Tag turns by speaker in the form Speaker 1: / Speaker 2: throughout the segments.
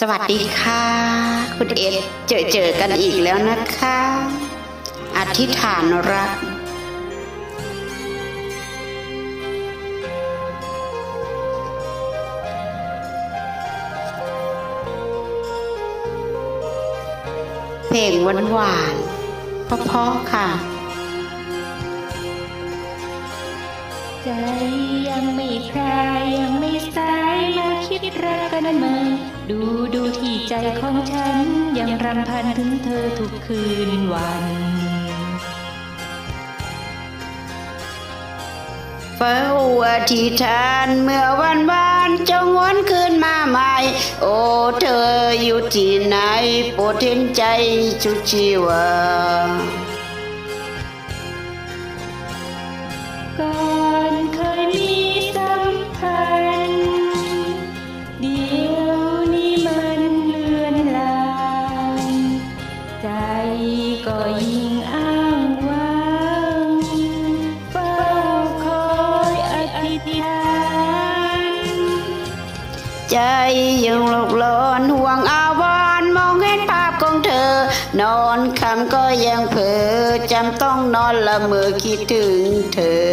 Speaker 1: สวัสดีค่ะ คุณเอ็ดเจอเจอกันอีกแล้วนะคะ อธิษฐานรัก เพลงหวานหวานๆเพราะๆค่ะ
Speaker 2: ใจยังไม่คลายยังไม่สาย คิดรักกันไหมดูดูที่ใจของฉัน ยังรำพันถึงเธอทุกคืนวัน
Speaker 1: เฝ้าอธิษฐานเมื่อวันวานจงหวนคืนมาใหม่ โอ้เธออยู่ที่ไหนโปรดเห็นใจชุดชีวา
Speaker 2: ก่อนเคยมี ใจยัง
Speaker 1: หลกหลอนห่วงอาวรณ์มองเห็นภาพของเธอ นอนคำก็ยังเผลอจำต้องนอนละเมอคิดถึงเธอ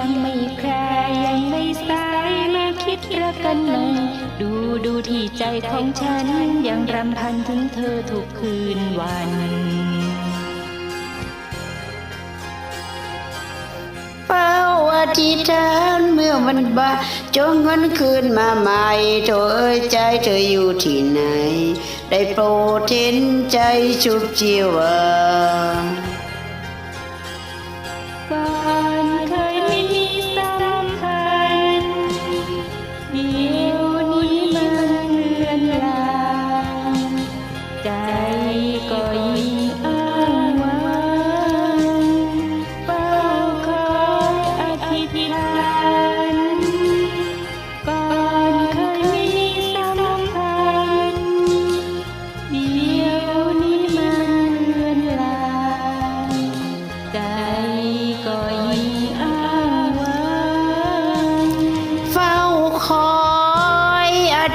Speaker 2: ยังไม่คลายยังไม่สายมาคิดรักกันไหมดูดูที่ใจของฉัน ยังรำพันถึงเธอทุกคืนวัน
Speaker 1: เฝ้าอธิษฐานเมื่อมันบ่าจงเงินคืนมาใหม่โถเอ้ยใจเธออยู่ที่ไหน ได้โปรดเห็นใจชุบชีวา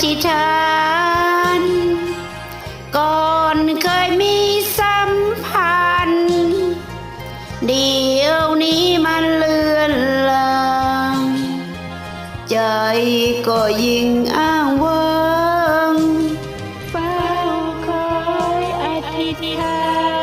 Speaker 2: จิฐานก่อนเคยมีสัมพันธ์ เดี๋ยวนี้มันเลือนลางใจก็ยิ่งอ้างว้าง
Speaker 1: เฝ้าคอยอธิษฐาน